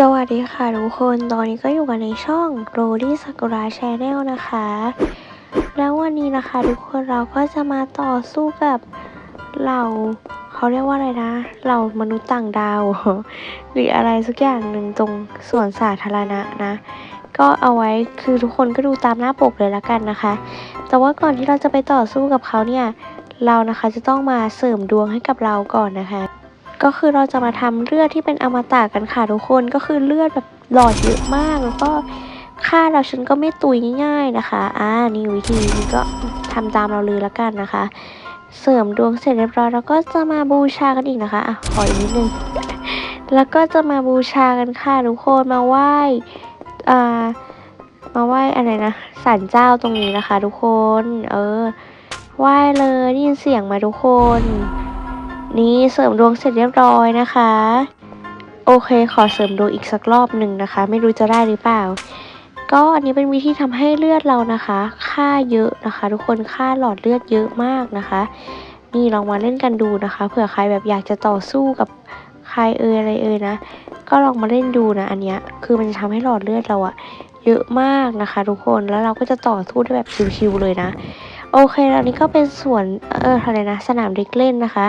สวัสดีค่ะทุกคน ตอนนี้ก็อยู่กันในช่อง r o d y Sakura Channel นะคะ แล้ววันนี้นะคะทุกคนเราก็จะมาต่อสู้กับเหล่าเขาเรียกว่าอะไรนะ เหล่ามนุษย์ต่างดาว หรืออะไรสักอย่างหนึ่งตรงสวนสาธารณะนะ ก็เอาไว้คือทุกคนก็ดูตามหน้าปกเลยละกันนะคะ แต่ว่าก่อนที่เราจะไปต่อสู้กับเขาเนี่ย เรานะคะจะต้องมาเสริมดวงให้กับเราก่อนนะคะ ก็คือเราจะมาทำเลือดที่เป็นอมตะกันค่ะทุกคนก็คือเลือดแบบหลอดเยอะมากแล้วก็ค่าเราฉันก็ไม่ตุยง่ายๆนะคะ อ่านี่วิธีนี้ก็ทำตามเราเลยละกันนะคะ เสริมดวงเสร็จเรียบร้อยแล้วก็จะมาบูชากันอีกนะคะอะขออีกนิดนึงแล้วก็จะมาบูชากันค่ะทุกคนมาไหว้อ่ามาไหว้อะไรนะศาลเจ้าตรงนี้นะคะ ทุกคน เออไหว้เลยได้ยินเสียงไหมทุกคน นี่เสริมดวงเสร็จเรียบร้อยนะคะ โอเค ขอเสริมดวงอีกสักรอบหนึ่งนะคะ ไม่รู้จะได้หรือเปล่า ก็อันนี้เป็นวิธีทำให้เลือดเรานะคะ ค่าเยอะนะคะ ทุกคนค่าหลอดเลือดเยอะมากนะคะนี่ลองมาเล่นกันดูนะคะ เผื่อใครแบบอยากจะต่อสู้กับใครเอ่ยอะไรเอ่ยนะ ก็ลองมาเล่นดูนะอันเนี้ยคือมันจะทำให้หลอดเลือดเราอะเยอะมากนะคะ ทุกคนแล้วเราก็จะต่อสู้ได้แบบชิวๆเลยนะ โอเคแล้วนี้ก็เป็นส่วนเอออะไรนะ สนามเด็กเล่นนะคะ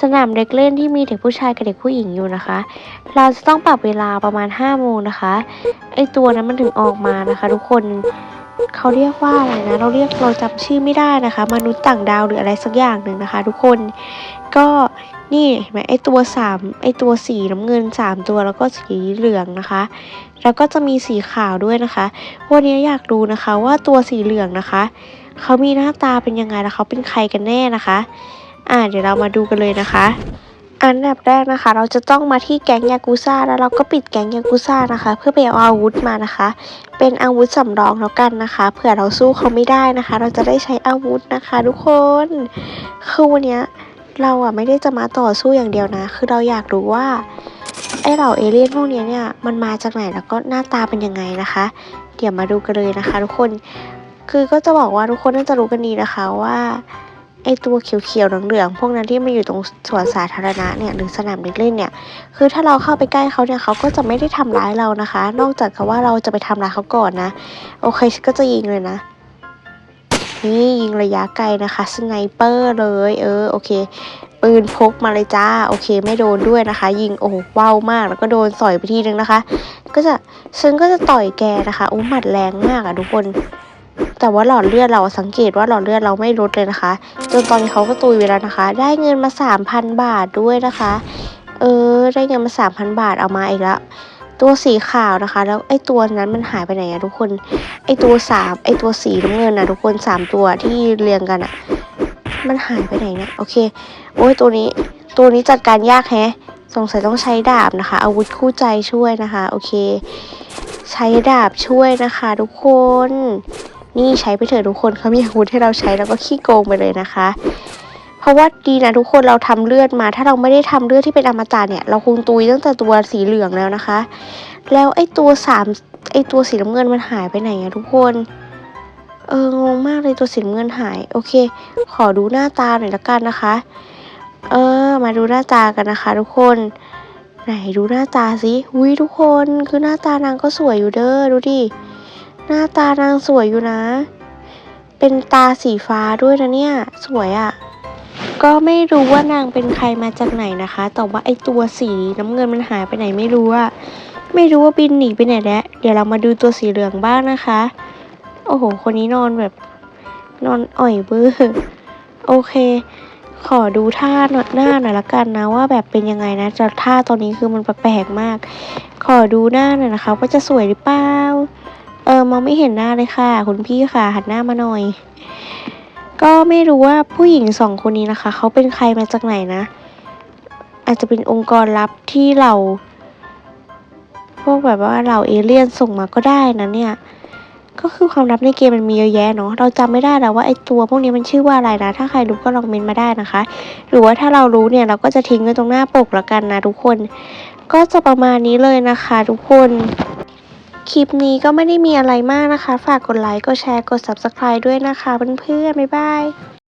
สนามเด็กเล่นที่มีเด็กผู้ชายกับเด็กผู้หญิงอยู่นะคะ เราจะต้องปรับเวลาประมาณ5โมงนะคะ ไอตัวนั้นมันถึงออกมานะคะ ทุกคนเขาเรียกว่าอะไรนะ เราเรียกเราจำชื่อไม่ได้นะคะ มนุษย์ต่างดาวหรืออะไรสักอย่างหนึ่งนะคะ ทุกคนก็นี่เห็นไหมไอตัวสามไอตัวสีน้ำเงินสามตัวแล้วก็สีเหลืองนะคะ แล้วก็จะมีสีขาวด้วยนะคะวันนี้อยากรู้นะคะว่าตัวสีเหลืองนะคะเขามีหน้าตาเป็นยังไงแล้วเขาเป็นใครกันแน่นะคะ อ่าเดี๋ยวเรามาดูกันเลยนะคะ อันดับแรกนะคะ เราจะต้องมาที่แก๊งยากุซ่าแล้วเราก็ปิดแก๊งยากุซ่านะคะ เพื่อไปเอาอาวุธมานะคะ เป็นอาวุธสำรองแล้วกันนะคะเผื่อเราสู้เขาไม่ได้นะคะ เราจะได้ใช้อาวุธนะคะ ทุกคนคือวันนี้เราอะไม่ได้จะมาต่อสู้อย่างเดียวนะ คือเราอยากรู้ว่าไอเหล่าเอเลี่ยนพวกนี้เนี่ยมันมาจากไหนแล้วก็หน้าตาเป็นยังไงนะคะ เดี๋ยวมาดูกันเลยนะคะ ทุกคน คือก็จะบอกว่าทุกคนน่าจะรู้กันดีนะคะว่า ไอตัวเขียวๆเหลืองๆพวกนั้นที่มันอยู่ตรงสวนสาธารณะเนี่ยหรือสนามเด็กเล่นเนี่ย คือถ้าเราเข้าไปใกล้เขาเนี่ยเขาก็จะไม่ได้ทำร้ายเรานะคะ นอกจากว่าเราจะไปทำร้ายเขาก่อนนะ โอเคก็จะยิงเลยนะ นี่ยิงระยะไกลนะคะสไนเปอร์เลย เออโอเค ปืนพกมาเลยจ้าโอเค ไม่โดนด้วยนะคะ ยิงโอ้โหว้าวมากแล้วก็โดนสอยไปทีนึงนะคะ ก็จะฉันก็จะต่อยแกนะคะโอ้หมัดแรงมากอะทุกคน แต่ว่าหลอดเลือดเราสังเกตว่าหลอดเลือดเราไม่ลดเลยนะคะ จนตอนนี้เขาก็ตุยไปแล้วนะคะ ได้เงินมาสามพันบาทด้วยนะคะ เออ ได้เงินมาสามพันบาทเอามาอีกแล้วตัวสีขาวนะคะ แล้วไอ้ตัวนั้นมันหายไปไหนอะทุกคน ไอ้ตัวสามไอ้ตัวสีน้ำเงินอะทุกคนสามตัวที่เรียงกันอะมันหายไปไหนเนี่ยโอเค โอ้ยตัวนี้ ตัวนี้จัดการยากแฮะสงสัยต้องใช้ดาบนะคะ อาวุธคู่ใจช่วยนะคะ โอเค ใช้ดาบช่วยนะคะ ทุกคน นี่ใช้ไปเถอะทุกคนเขามีอาวุธให้เราใช้แล้วก็ขี้โกงไปเลยนะคะ เพราะว่าดีนะทุกคนเราทำเลือดมา ถ้าเราไม่ได้ทำเลือดที่เป็นอมตะเนี่ยเราคงตุยตั้งแต่ตัวสีเหลืองแล้วนะคะ แล้วไอ้ตัวสามไอ้ตัวสีน้ำเงินมันหายไปไหนอะทุกคนเอองงมากเลยตัวสีน้ำเงินหายโอเค ขอดูหน้าตาหน่อยละกันนะคะ เออ มาดูหน้าตากันนะคะ ทุกคนไหนดูหน้าตาสิอุ้ยทุกคนคือหน้าตานางก็สวยอยู่เด้อดูดิ น้าตานางสวยอยู่นะ เป็นตาสีฟ้าด้วยนะเนี่ย สวยอะ่ะ ก็ไม่รู้ว่านางเป็นใครมาจากไหนนะคะ แต่ว่าไอตัวสีน้ำเงินมันหายไปไหนไม่รู้อะไม่รู้ว่าบินหนีไปไหนแล้ว เดี๋ยวเรามาดูตัวสีเหลืองบ้างนะคะ โอ้โห คนนี้นอนแบบ นอนอ่อยเบื้อโอเคขอดูท่าหน้าหน่อยละกันนะว่าแบบเป็นยังไงนะจะท่าตอนนี้คือมันแปลกๆมาก ขอดูหน้าหน่อยนะคะ ว่าจะสวยหรือเปล่า เออมองไม่เห็นหน้าเลยค่ะ คุณพี่ค่ะ หันหน้ามาหน่อย ก็ไม่รู้ว่าผู้หญิงสองคนนี้นะคะ เขาเป็นใครมาจากไหนนะ อาจจะเป็นองค์กรลับที่เรา พวกแบบว่าเราเอเลี่ยนส่งมาก็ได้นะเนี่ย ก็คือความลับในเกมมันมีเยอะแยะเนาะ เราจำไม่ได้แล้วว่าไอตัวพวกนี้มันชื่อว่าอะไรนะ ถ้าใครรู้ก็ลองเมนมาได้นะคะ หรือว่าถ้าเรารู้เนี่ยเราก็จะทิ้งไว้ตรงหน้าปกละกันนะทุกคน ก็จะประมาณนี้เลยนะคะ ทุกคน คลิปนี้ก็ไม่ได้มีอะไรมากนะคะ ฝากกดไลค์ กดแชร์ กด subscribe ด้วยนะคะเพื่อนๆ บ๊ายบาย